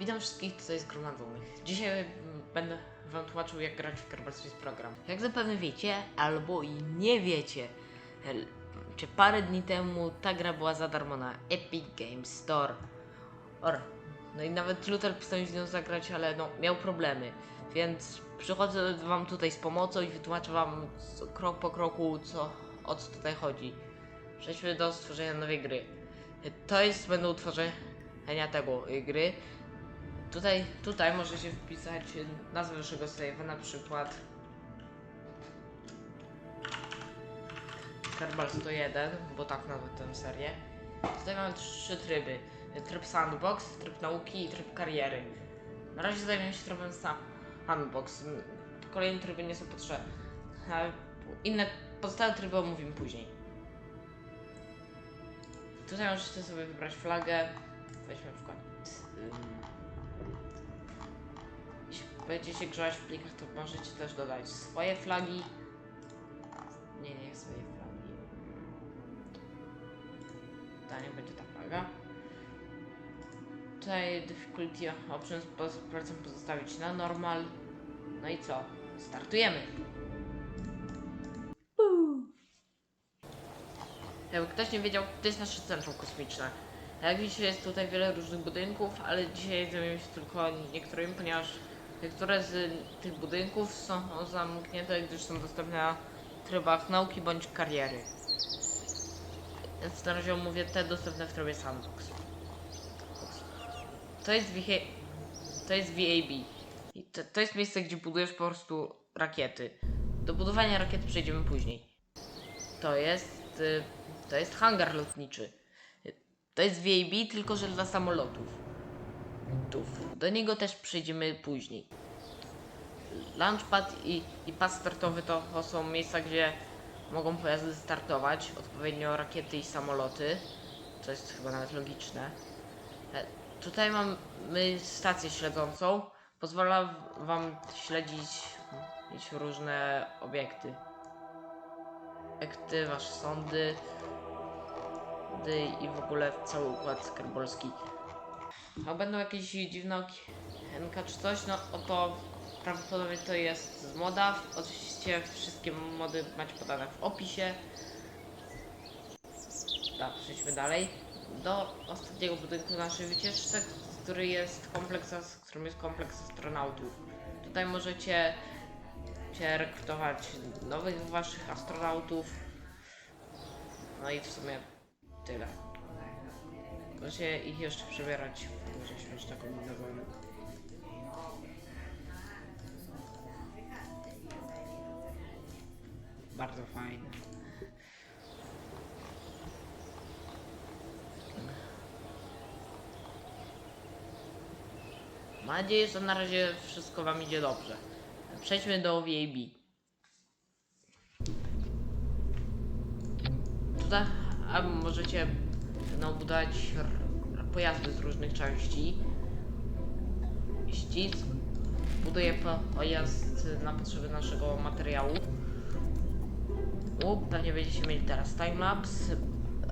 Witam wszystkich tutaj zgromadzonych. Dzisiaj mm, będę wam tłumaczył jak grać w Kerbal Space Program. Jak zapewne wiecie, albo i nie wiecie, czy parę dni temu ta gra była za darmo na Epic Games Store. Or, no i nawet Luther postanowił z nią zagrać, ale no, miał problemy. Więc przychodzę wam tutaj z pomocą i wytłumaczę wam krok po kroku, co, o co tutaj chodzi. Przejdźmy do stworzenia nowej gry. To jest, będą utworzenia tego y, gry. Tutaj, tutaj możecie wpisać nazwę waszego save'a, na przykład Kerbal 101, bo tak nazwę tę serię. Tutaj mamy trzy tryby. Tryb sandbox, tryb nauki i tryb kariery. Na razie zajmiemy się trybem sa- sandbox. Kolejne tryby nie są potrzebne. A Inne pozostałe tryby omówimy później. Tutaj możecie sobie wybrać flagę. Weźmy na przykład. Jeśli będziecie grzać w plikach, to możecie też dodać swoje flagi. Nie, nie swoje flagi. Ta nie będzie ta flaga. Tutaj difficulty options polecam pozostawić na normal. No i co? Startujemy! Jakby ktoś nie wiedział, to jest nasze centrum kosmiczne. Jak widzicie, jest tutaj wiele różnych budynków, ale dzisiaj zajmiemy się tylko niektórymi, ponieważ niektóre z tych budynków są zamknięte, gdyż są dostępne na trybach nauki bądź kariery. Więc na razie omówię te dostępne w trybie sandbox. To jest, to jest VAB. To, to jest miejsce, gdzie budujesz po prostu rakiety. Do budowania rakiety przejdziemy później. To jest. y, To jest hangar lotniczy. To jest VAB, tylko że dla samolotów. Tuf. Do niego też przejdziemy później. Launchpad i, i pas startowy to, to są miejsca, gdzie mogą pojazdy startować, odpowiednio rakiety i samoloty. To jest chyba nawet logiczne. E, Tutaj mamy stację śledzącą. Pozwala wam śledzić różne obiekty. Ekty, wasze sądy i w ogóle cały układ skarbolski. A będą jakieś dziwne okienka czy coś, no to prawdopodobnie to jest moda. Oczywiście wszystkie mody macie podane w opisie. Tak, przejdźmy dalej. Do ostatniego budynku naszej wycieczce, który jest kompleks, którym jest kompleks astronautów. Tutaj możecie cię rekrutować nowych waszych astronautów. No i w sumie tyle. Możecie ich jeszcze przebierać w górze śmieszna kombinezony. Bardzo fajne. Mam nadzieję, że na razie wszystko wam idzie dobrze. Przejdźmy do VAB. Tutaj a możecie no, budować pojazdy z różnych części. Ścisk buduje po- pojazd na potrzeby naszego materiału. U, pewnie będziecie mieli teraz timelapse.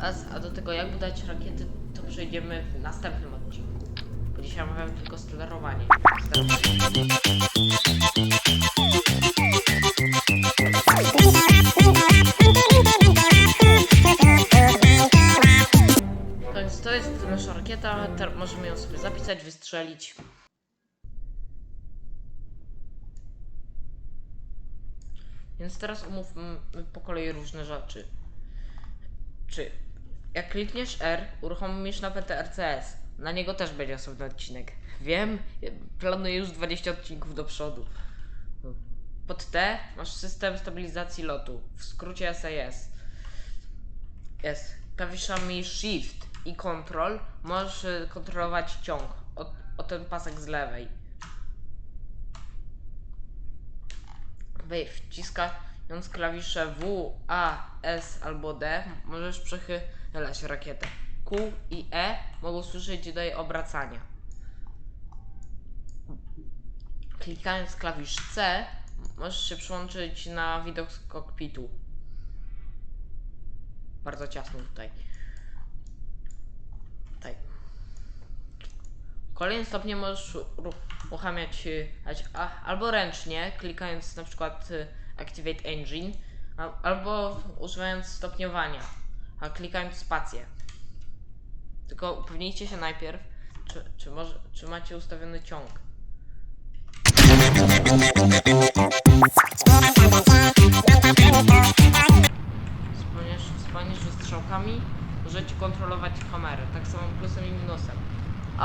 A, a do tego jak budować rakiety, to przejdziemy w następnym odcinku. Bo dzisiaj mamy tylko sterowanie. Sterowanie. Rakieta, ter- możemy ją sobie zapisać, wystrzelić. Więc teraz omówmy po kolei różne rzeczy. Czy jak klikniesz R, uruchomisz nawet RCS. Na niego też będzie osobny odcinek. Wiem, planuję już 20 odcinków do przodu. Pod T masz system stabilizacji lotu, w skrócie SAS. Jest. Klawiszami Shift i Control możesz y, kontrolować ciąg o, o ten pasek z lewej. Wej, wciskając klawisze W, A, S albo D możesz przechylać rakietę. Q i E mogą służyć do obracania. Klikając klawisz C możesz się przyłączyć na widok z kokpitu. Bardzo ciasno tutaj. Kolejnym stopniem możesz ru- uruchamiać y, albo ręcznie, klikając na przykład y, Activate Engine, albo używając stopniowania, a klikając spację. Tylko upewnijcie się najpierw, czy, czy, może, czy macie ustawiony ciąg.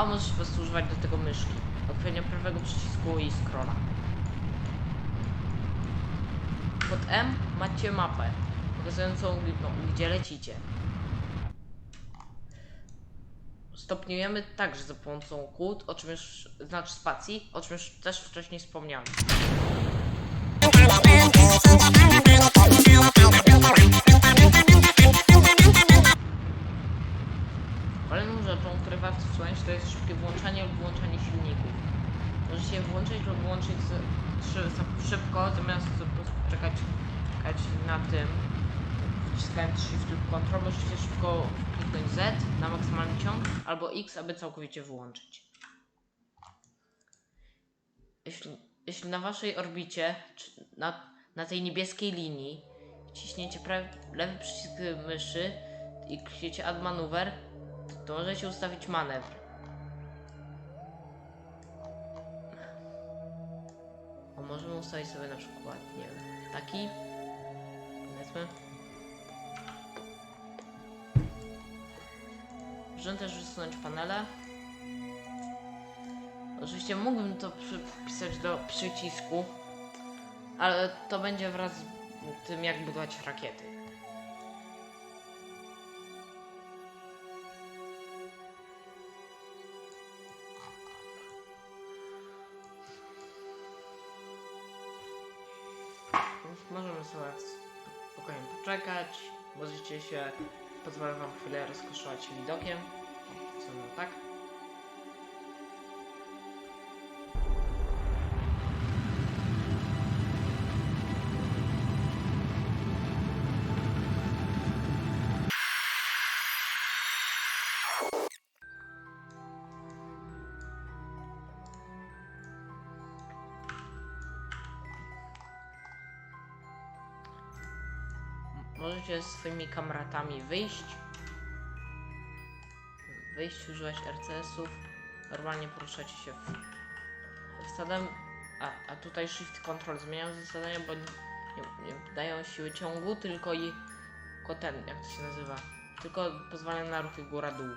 Możesz po prostu używać do tego myszki, odpowiednio prawego przycisku i scrolla. Pod M macie mapę, pokazującą no, gdzie lecicie. Stopniujemy także za pomocą kłód, o czym już, znaczy spacji, o czym już też wcześniej wspomniałem. Warto wsłuchać, to jest szybkie włączanie lub wyłączanie silników. Możecie włączyć lub wyłączyć szybko, zamiast po prostu czekać, czekać na tym. Wciskając Shift lub Ctrl, możecie szybko kliknąć Z na maksymalny ciąg, albo X, aby całkowicie wyłączyć. Jeśli, jeśli na waszej orbicie, na, na tej niebieskiej linii, ciśniecie prawy, lewy przycisk myszy i klikniecie Add Maneuver, to możecie ustawić manewr. O, możemy ustawić sobie na przykład, nie wiem, taki. Powiedzmy. Możemy też wysunąć panele. Oczywiście mógłbym to przypisać do przycisku, ale to będzie wraz z tym, jak budować rakiety. Możemy sobie spokojnie poczekać. Możecie się, pozwolę wam chwilę rozkoszować widokiem. Co no tak? Możecie z swoimi kamratami wyjść. Wyjść, używać RCS-ów. Normalnie poruszacie się w, wsadem. A, a tutaj Shift Control zmieniają zadania, bo nie, nie, dają siły ciągu, tylko i tylko ten, jak to się nazywa. Tylko pozwalają na ruchy góra-dół.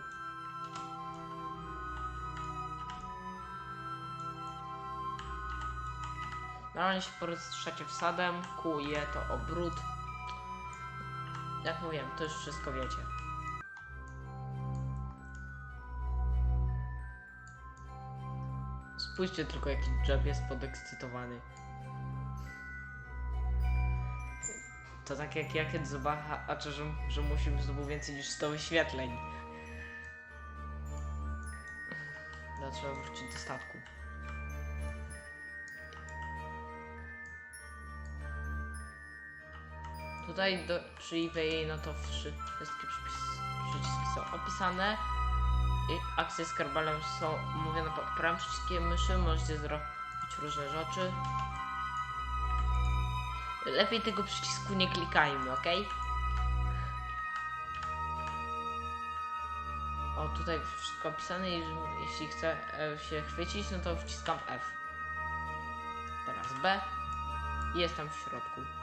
Normalnie się poruszacie wsadem, Q i E to obrót. Jak mówiłem, to już wszystko wiecie. Spójrzcie tylko jaki Jeb jest podekscytowany. To tak jak ja kiedy zobaczę, że, że musimy zdobyć więcej niż 100 wyświetleń. No, trzeba wrócić do statku. Tutaj do, przy eBay no to wszy, wszystkie przyciski są opisane. I akcje z karbalem są mówione pod prawym przyciskiem myszy. Możecie zrobić różne rzeczy. Lepiej tego przycisku nie klikajmy, ok? O, tutaj wszystko opisane i jeśli chcę e, się chwycić, no to wciskam F. Teraz B i jestem w środku.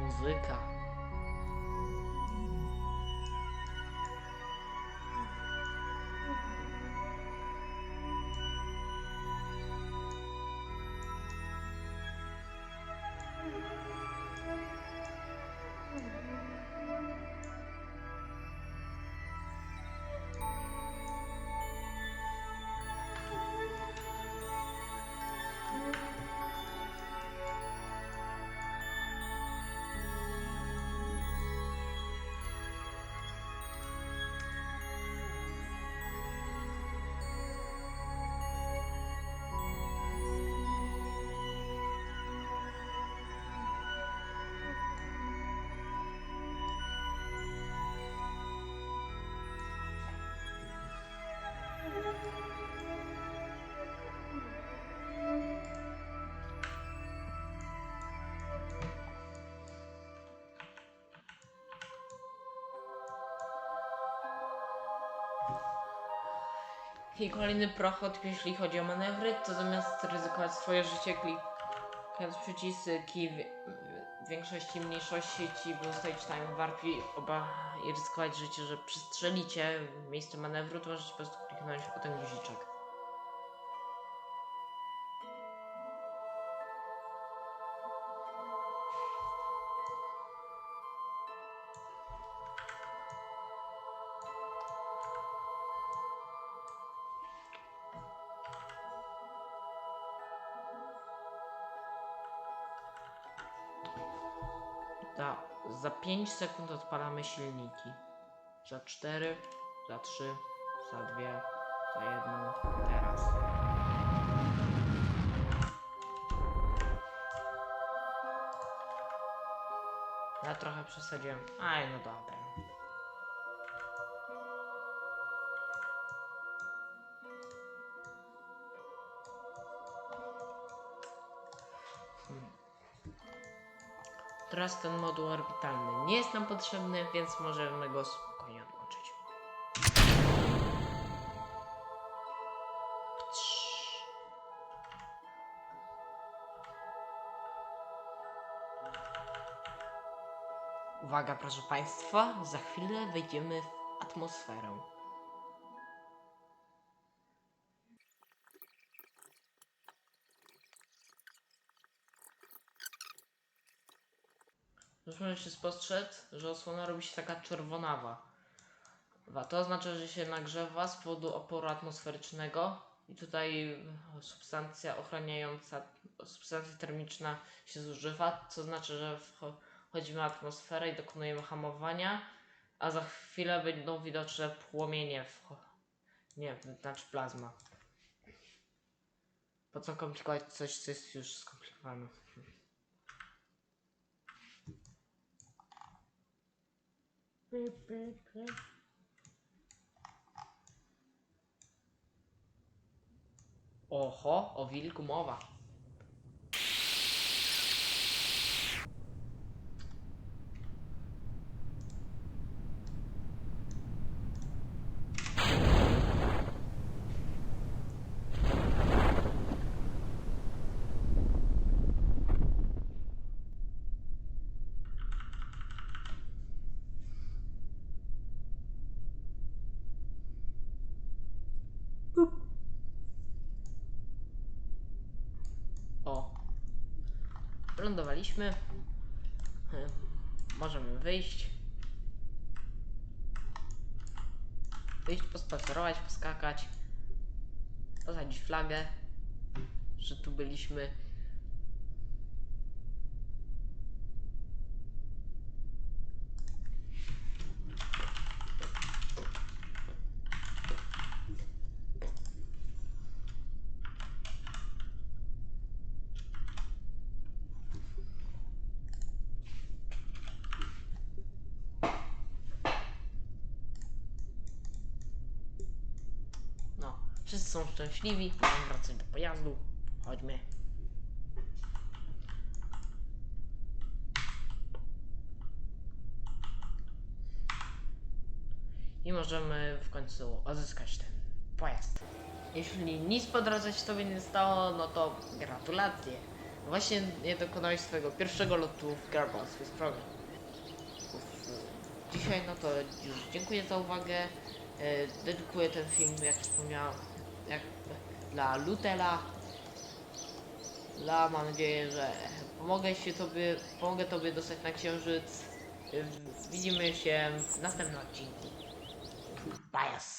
música. I kolejny prochod, jeśli chodzi o manewry, to zamiast ryzykować swoje życie, klikając przyciski w, większości mniejszości ci by ustalić time warp i oba i ryzykować życie, że przystrzelicie w miejsce manewru, to możecie po prostu kliknąć o ten guziczek. Za, za 5 sekund odpalamy silniki. Za 4, za 3, za 2, za 1, teraz. Ja trochę przesadziłem. Aj, no dobra. Ten moduł orbitalny nie jest nam potrzebny, więc możemy go spokojnie odłączyć. Uwaga, proszę Państwa, za chwilę wejdziemy w atmosferę. Już możecie spostrzec, że osłona robi się taka czerwonawa. Wa- To oznacza, że się nagrzewa z powodu oporu atmosferycznego i tutaj e, substancja ochraniająca, substancja termiczna się zużywa, co znaczy, że wcho- wchodzimy w atmosferę i dokonujemy hamowania, a za chwilę będą widoczne płomienie, wcho- nie, znaczy plazma. Po co komplikować coś, co jest już skomplikowane? Pip, pip, pip. Oho, o viljku mova. Lądowaliśmy. Hmm, Możemy wyjść. Wyjść, pospacerować, poskakać. Posadzić flagę, że tu byliśmy. No, wszyscy są szczęśliwi. Możemy wracać do pojazdu. Chodźmy. I możemy w końcu odzyskać ten pojazd. Jeśli nic po drodze się tobie nie stało, no to gratulacje. Właśnie nie dokonałeś swojego pierwszego lotu w Garbal Swiss Program. Dzisiaj no to już dziękuję za uwagę. E, Dedykuję ten film, jak wspomniałem, jak dla Lutela. Dla, mam nadzieję, że pomogę się tobie, pomogę tobie dostać na księżyc. Widzimy się w następnym odcinku. Bias.